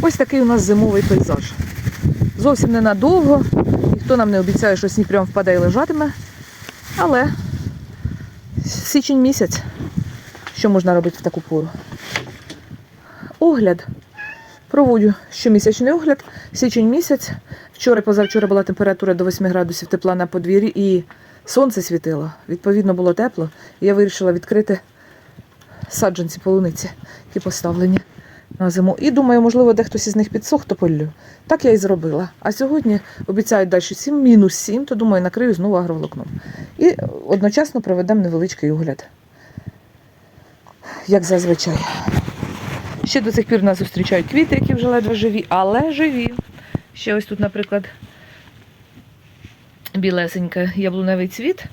Ось такий у нас зимовий пейзаж. Зовсім ненадовго. Ніхто нам не обіцяє, що сніг прямо впаде і лежатиме. Але січень місяць. Що можна робити в таку пору? Огляд. Проводжу щомісячний огляд. Січень місяць. Вчора позавчора була температура до 8 градусів тепла на подвір'ї і сонце світило. Відповідно, було тепло. І я вирішила відкрити саджанці полуниці, які поставлені на зиму. І думаю, можливо, дехтось із них підсох, то полю. Так я і зробила. А сьогодні обіцяють далі 7, мінус 7, то думаю, накрию знову агроволокном. І одночасно проведемо невеличкий огляд. Як зазвичай. Ще до цих пір нас зустрічають квіти, які вже ледве живі, але живі. Ще ось тут, наприклад, білесенька яблуневий цвіт.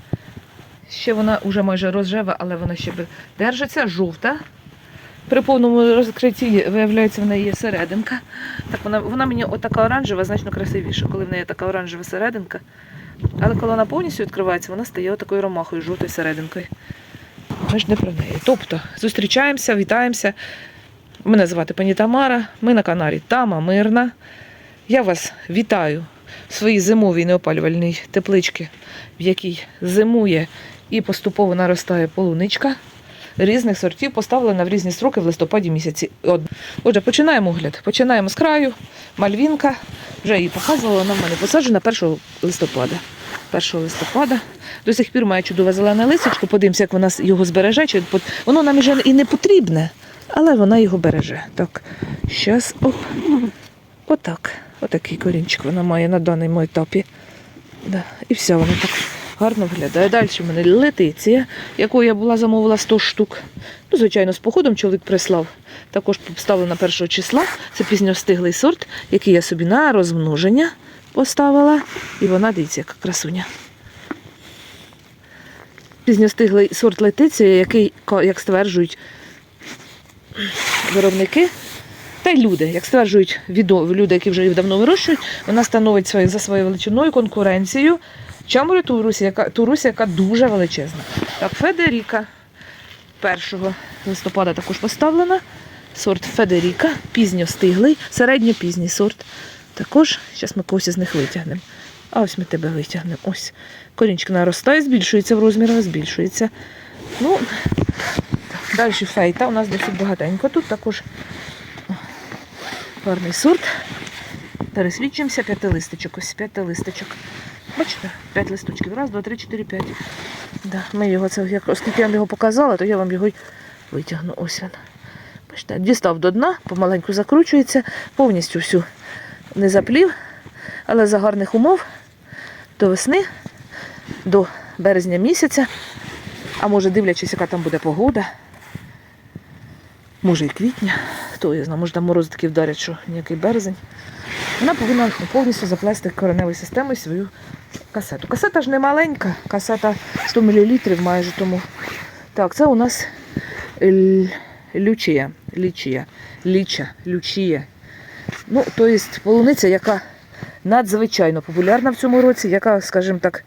Ще вона вже майже розжева, але вона ще держиться, жовта. При повному розкритті, виявляється, в неї є серединка. Так вона, вона мені отака оранжева, значно красивіша, коли в неї така оранжева серединка. Але коли вона повністю відкривається, вона стає отакою ромахою, жовтою серединкою. Ми ж не про неї. Тобто, зустрічаємося, вітаємося. Мене звати пані Тамара, ми на каналі Тама Мирна. Я вас вітаю в своїй зимовій неопалювальній тепличці, в якій зимує і поступово наростає полуничка різних сортів, поставлена в різні строки в листопаді місяці. От- Отже, починаємо огляд. Починаємо з краю. Мальвінка. Вже її показувала, вона в мене посаджена 1 листопада. 1 листопада. До сих пір має чудове зелене лисичко. Подивимося, як вона його збереже. Чи Воно нам вже і не потрібне, але вона його береже. Так, щас, оп. Отак. Отакий корінчик вона має на даному етапі. Да. І все, вона так гарно виглядає. Далі в мене летиція, яку я була замовила 100 штук. Ну, звичайно, з походом чоловік прислав. Також поставлена першого числа. Це пізньостиглий сорт, який я собі на розмноження поставила. І вона, дивіться, яка красуня. Пізньостиглий сорт летиція, який, як стверджують виробники, та й люди, як стверджують відо- люди, які вже їх давно вирощують, вона становить за своєю величиною конкуренцію Чамурі Турусі, яка, Турусі, яка дуже величезна. Так, Федеріка 1 листопада також поставлена. Сорт Федеріка, пізньостиглий, середньопізній сорт. Також, зараз ми когось із них витягнемо. А ось ми тебе витягнемо. Ось. Корінчик наростає, збільшується в розмірах, збільшується. Ну, далі фейта. У нас досить багатенько. Тут також гарний сорт. Пересвідчимося, п'ятилисточок. Ось п'ятилисточок. Бачите, п'ять листочків. Раз, два, три, чотири, п'ять. Да, ми його це, як, оскільки я вам його показала, то я вам його й витягну. Ось він. Бачите, дістав до дна, помаленьку закручується, повністю всю не заплів, але за гарних умов до весни, до березня місяця, а може дивлячись, яка там буде погода, може і квітня, хто я знаю, може там морози такі вдарять, що ніякий березень. Вона повинна повністю заплести кореневою системою свою касету. Касета ж не маленька, касета 100 мл майже тому. Так, це у нас лючія, лічія, ліча, лючія. Ну, тобто полуниця, яка надзвичайно популярна в цьому році, яка, скажімо так,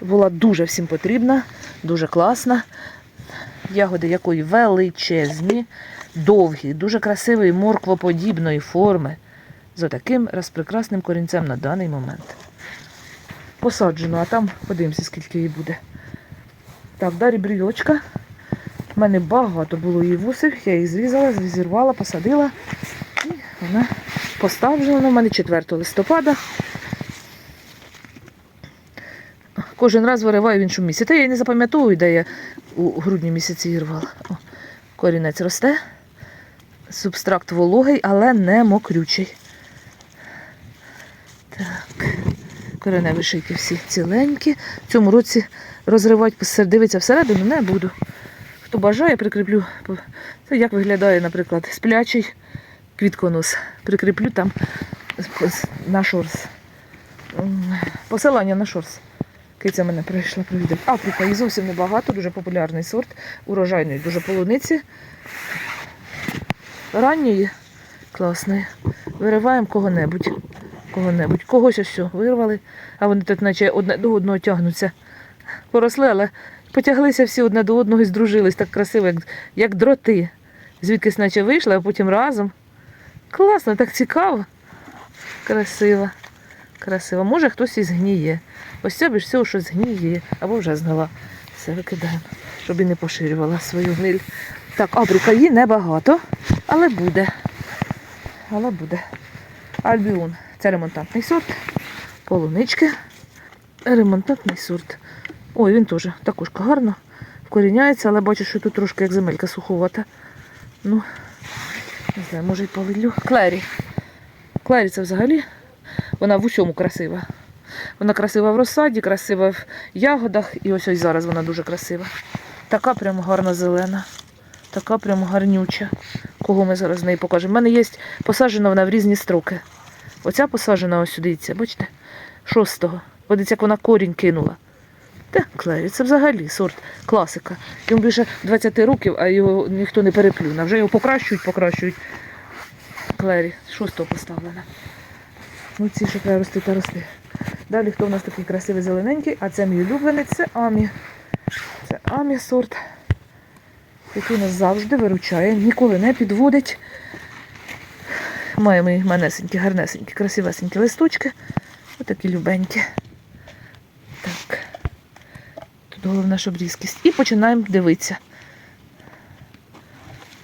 була дуже всім потрібна, дуже класна. Ягоди якої величезні, довгі, дуже красивої морквоподібної форми з отаким розпрекрасним корінцем на даний момент. Посаджено, а там подивимося, скільки її буде. Так, далі брійочка. У мене багато було її вусів, я їх зрізала, зірвала, посадила. І вона поставлена у мене 4 листопада. Кожен раз вириваю в іншому місці. Та я не запам'ятовую, де я у грудні місяці її рвала. О, корінець росте. Субстракт вологий, але не мокрючий. Так. Кореневі шийки всі ціленькі. В цьому році розривати дивитися всередину не буду. Хто бажає, прикріплю. Це як виглядає, наприклад, сплячий квітконос. Прикріплю там на шорс. Посилання на шорс. Киця мене прийшла провідати. Африка її зовсім небагато, дуже популярний сорт, урожайної, дуже полуниці. Ранньої, класної. Вириваємо кого-небудь. Кого-небудь. Когось ось все вирвали, а вони тут наче одне до одного тягнуться. Поросли, але потяглися всі одне до одного і здружились так красиво, як, як дроти. Звідкись наче вийшли, а потім разом. Класно, так цікаво. Красиво. Красиво. Може хтось і згніє. Ось ця більш всього щось згніє. Або вже згнила. Все викидаємо, щоб і не поширювала свою гниль. Так, абрика її небагато, але буде. Але буде. Альбіон. Це ремонтантний сорт. Полунички. Ремонтантний сорт. Ой, він теж також гарно вкоріняється, але бачу, що тут трошки як земелька суховата. Ну, не знаю, може й повідлю. Клері. Клері це взагалі. Вона в усьому красива. Вона красива в розсаді, красива в ягодах, і ось ось зараз вона дуже красива. Така прямо гарна зелена. Така прямо гарнюча. Кого ми зараз з неї покажемо. У мене є посаджена вона в різні строки. Оця посаджена ось сюди, бачите? Шостого. Подивіться, як вона корінь кинула. Та, Клері, це взагалі сорт класика. Йому більше 20 років, а його ніхто не переплюне. Вже його покращують, покращують. Клері, шостого поставлена. Ну, ці ще треба рости та рости. Далі хто у нас такий красивий зелененький, а це мій улюбленець, це Амі. Це Амі сорт, який нас завжди виручає, ніколи не підводить. Має мої манесенькі, гарнесенькі, красивесенькі листочки. Отакі любенькі. Так. Тут головна, щоб різкість. І починаємо дивитися.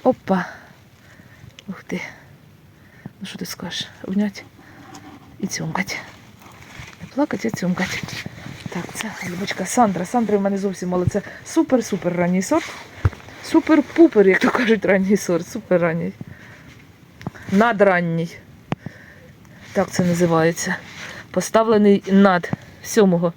Опа. Ух ти. Ну що ти скажеш? Обнять і цьомкать. Не плакать, а цьомкать. Так, це Любочка Сандра. Сандра в мене зовсім мало. Це супер-супер ранній сорт. Супер-пупер, як то кажуть, ранній сорт. Супер ранній. Надранній. Так це називається. Поставлений над сьомого.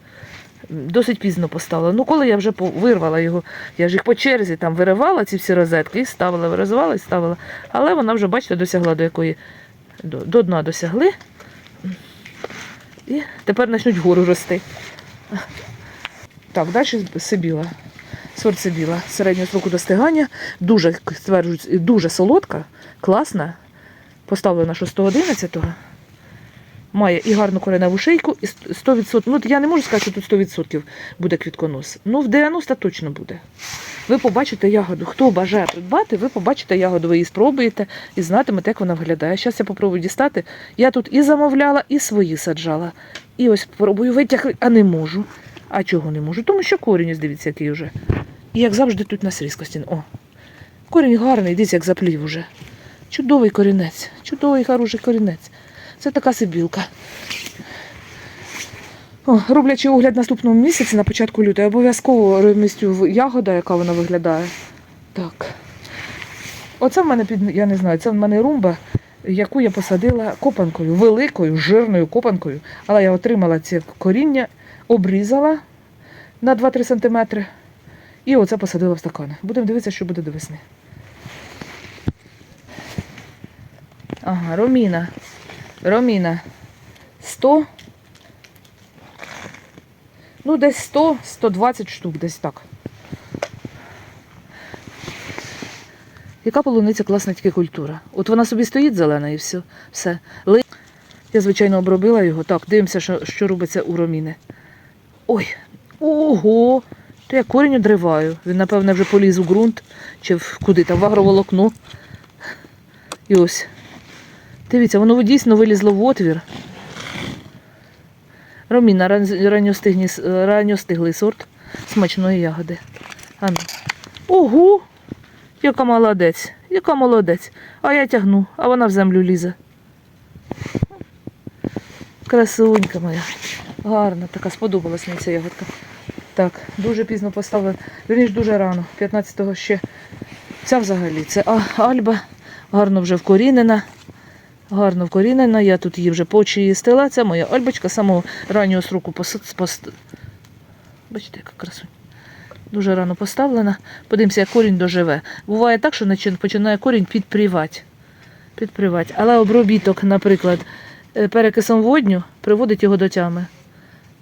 Досить пізно поставила. Ну, коли я вже вирвала його, я ж їх по черзі там виривала, ці всі розетки, і ставила, виривала і ставила. Але вона вже, бачите, досягла до якої до, до дна досягли. І тепер почнуть вгору рости. Так, далі Сибіла. Сорт Сибіла середнього строку достигання. Дуже стверджують, дуже солодка, класна. Поставлена 6-11. Має і гарну кореневу шийку, і 100%. Ну, я не можу сказати, що тут 100% буде квітконос. Ну, в 90 точно буде. Ви побачите ягоду. Хто бажає придбати, ви побачите ягоду, ви її спробуєте і знатимете, як вона виглядає. Зараз я попробую дістати. Я тут і замовляла, і свої саджала. І ось пробую витягти, а не можу. А чого не можу? Тому що корінь, дивіться, який вже. І як завжди тут на різкості. О, корінь гарний, дивіться, як заплів уже. Чудовий корінець, чудовий хороший корінець. Це така сибілка. О, роблячи огляд наступному місяці на початку лютого, обов'язково розмістю ягода, яка вона виглядає. Так. Оце в мене під, я не знаю, це в мене румба, яку я посадила копанкою, великою, жирною копанкою. Але я отримала це коріння, обрізала на 2-3 см. І оце посадила в стакани. Будемо дивитися, що буде до весни. Ага, Роміна. Роміна. 100. Ну, десь 100-120 штук, десь так. Яка полуниця класна тільки культура. От вона собі стоїть зелена і все. все. Я, звичайно, обробила його. Так, дивимося, що, що робиться у Роміни. Ой, ого! То я корінь одриваю. Він, напевне, вже поліз у ґрунт чи в, куди там, в агроволокно. І ось. Дивіться, воно дійсно вилізло в отвір. Роміна, ранньостиглий сорт смачної ягоди. Ану. Ого! Яка молодець, яка молодець. А я тягну, а вона в землю лізе. Красунька моя. Гарна, така сподобалась мені ця ягодка. Так, дуже пізно поставила. Вірніш, дуже рано. 15-го ще. Ця взагалі, це А- Альба. Гарно вже вкорінена. Гарно вкорінена. Я тут її вже почистила. Це моя альбочка самого раннього сроку пос... пос... Бачите, яка красуня. Дуже рано поставлена. Подивимося, як корінь доживе. Буває так, що починає корінь підпрівати. Підпрівати. Але обробіток, наприклад, е, перекисом водню приводить його до тями.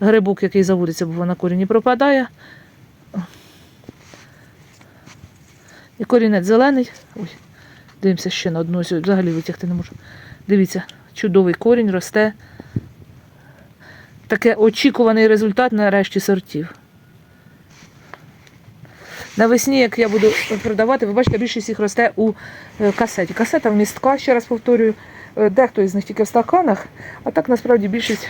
Грибок, який заводиться, бо на корінні пропадає. І корінець зелений. Ой, дивимося ще на одну, взагалі витягти не можу. Дивіться, чудовий корінь росте. Таке очікуваний результат нарешті сортів. Навесні, як я буду продавати, ви бачите, більшість їх росте у е, касеті. Касета вмістка, ще раз повторюю, Е, Дехто із них тільки в стаканах, а так насправді більшість.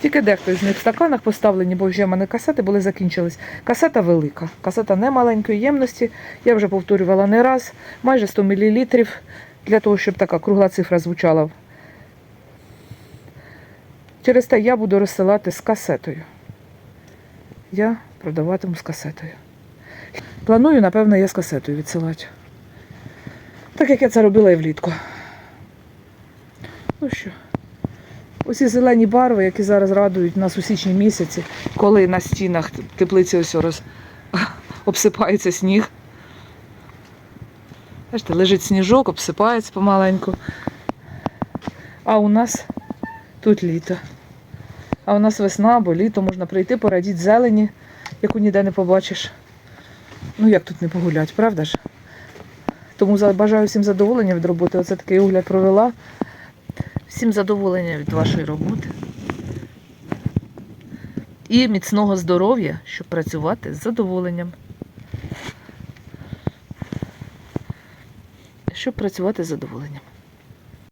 Тільки дехто із них в стаканах поставлені, бо вже в мене касети були закінчились. Касета велика, касета не маленької ємності. Я вже повторювала не раз, майже 100 мл для того, щоб така кругла цифра звучала. Через те я буду розсилати з касетою. Я продаватиму з касетою. Планую, напевно, я з касетою відсилати. Так як я це робила і влітку. Ну що, оці зелені барви, які зараз радують нас у січні місяці, коли на стінах теплиці ось роз... обсипається сніг. Бачите, лежить сніжок, обсипається помаленьку. А у нас тут літо. А у нас весна, бо літо можна прийти, порадіти зелені, яку ніде не побачиш. Ну як тут не погулять, правда ж? Тому бажаю всім задоволення від роботи. Оце такий огляд провела. Всім задоволення від вашої роботи. І міцного здоров'я, щоб працювати з задоволенням. Щоб працювати з задоволенням.